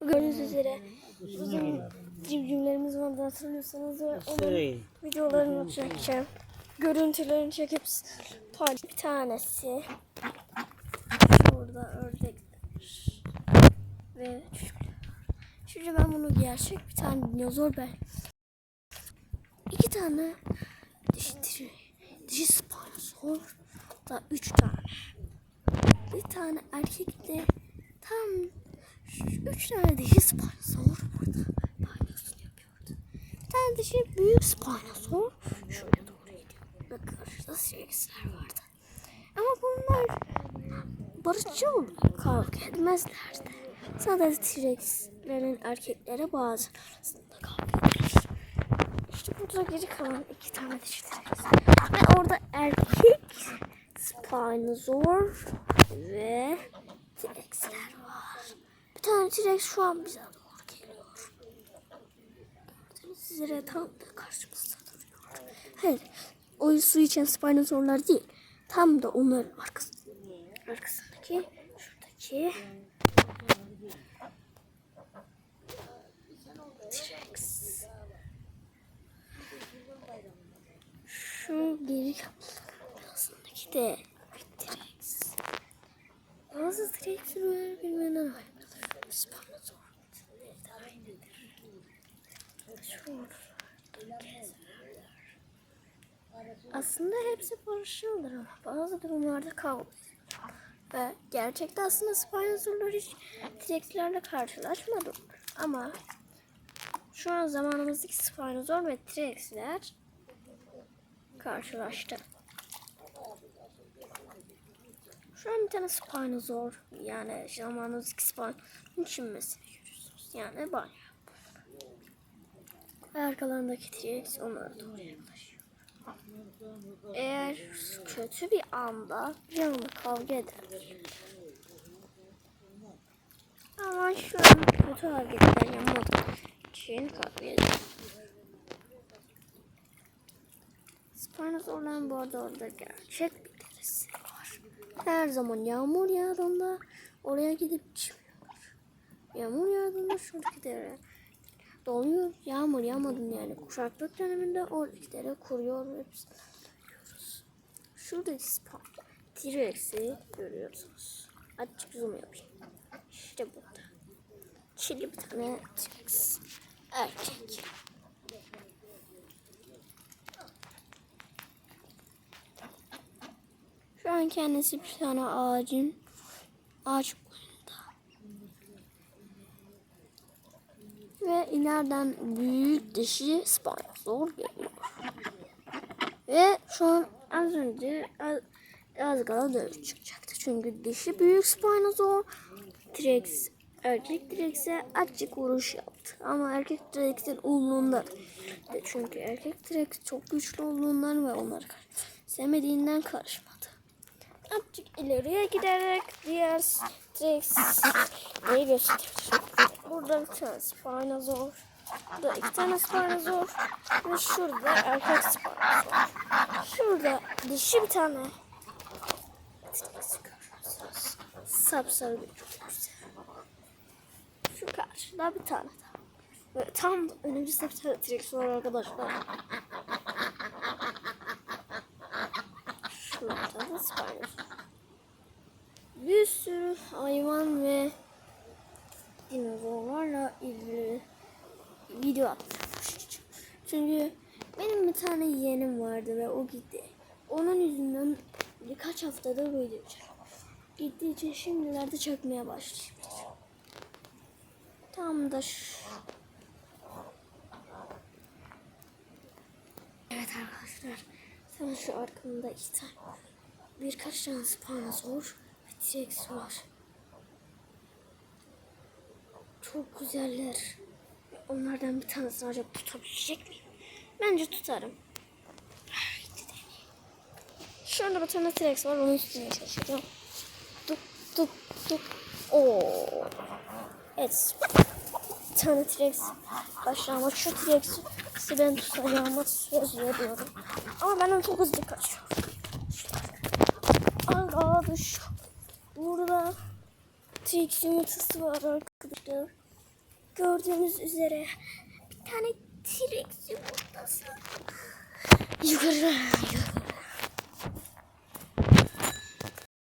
Gördüğünüz üzere uzun cimcimlerimiz vardı hatırlıyorsanız ve onun videolarını çekeceğim. Görüntülerini çekip paylaş. Bir tanesi şurada ördekler ve çocuklar. Şimdi ben bunu gerçek bir tane dinozor ben. İki tane dişi dişi, spinosaur da üç tane. Bir tane erkekle tam şu üç tane dişi spinosaur burada banyosunu yapıyordu. Bir tane dişi büyük spinosaur şuraya doğru gidiyor. Ve karşıda T-Rex'ler vardı. Ama bunlar barışçıl kavga etmezlerdi. Sadece T-Rex'lerin erkekleri bazen arasında kavga. İşte burada geri kalan iki tane dişi T-Rex. Ve orada erkek Spinosaur ve. Bir tane T-Rex şu an bize doğru geliyor. Üzere tam da karşımızda duruyor. Hayır, o su içen Spinosaur'lar değil. Tam da onların arkası, arkasındaki, şuradaki T-Rex. Şu geri kapısındaki de T-Rex. Bazı T-Rex'in birbirinden ayrılır. Spinosaur Aslında hepsi barışçıldır ama bazı durumlarda kavga. Ve gerçekte aslında Spinosaur'lar hiç T-Rex'lerle karşılaşmadı. Ama şu an zamanımızdaki Spinosaur ve T-Rex'ler karşılaştı. Şu an bir tane Spinosaur yani zamanımızdaki Spinosaur'un çinmesini görüyorsunuz. Yani. Ve arkalarındaki T-Rex onlara doğru yaklaşıyor. Eğer kötü bir anda anda kavga eder. Ama şu an kötü hareketler yapmadığı için kavga eder. Spinosaur'ların bu arada orada gerçek bir. Her zaman yağmur yağdığında oraya gidip çıkıyorlar. Yağmur yağdığında şuradaki dere doluyor. Yağmur yağmadığında yani kuşaklık döneminde oradaki dere kuruyor ve biz görüyoruz. Şuradaki T-Rex'i görüyorsunuz. Açık zoom yapayım. İşte burada. Çili bir tane T-Rex. Erkek. Şu an kendisi bir tane ağacın ağaç boyunda. Ve ileriden büyük dişi Spinosaur geliyor. Ve şu an az önce az, az kala dövüş çıkacaktı. Çünkü dişi büyük Spinosaur T-Rex erkek T-Rex'e azıcık vuruş yaptı. Ama erkek T-Rex'in umrunda. Çünkü erkek T-Rex çok güçlü olduğundan ve onları sevmediğinden karışmadı. Azıcık ileriye giderek diğer T-Rex'i göstereceğim. Burada bir tane Spinosaur. Burada iki tane Spinosaur. Ve şurada erkek Spinosaur. Şurada dişi bir tane görüyorsunuz. Sapsarı bir çok. Şu karşıda bir tane daha. Tam önümüzde bir tane T-Rex var arkadaşlar. Spinosaur. Bir sürü hayvan ve dinozorlarla ilgili video başlayacağım. Çünkü benim bir tane yeğenim vardı ve o gitti. Onun yüzünden birkaç haftadır video çekiyorum. Gittiği için şimdilerde çekmeye başlayacağım. Tam da şu. Evet arkadaşlar. Tam şu arkamda iki tane birkaç tane Spinosaur ve T-Rex var. Çok güzeller. Onlardan bir tanesini acaba tutabilecek miyim? Bence tutarım. Deneyeyim. Şurada bir tane T-Rex var. Onu üstüne çalışacağım. Tuk tuk tuk. Oo. Evet. Bir tane T-Rex başlama. Şu T-Rex'i ben tutacağıma söz veriyorum. Ama ben onu çok hızlı kaçıyorum. Arkadaş. Burada T-Rex yumurtası var arkadaşlar. gördüğünüz üzere bir tane T-Rex yumurtası yukarı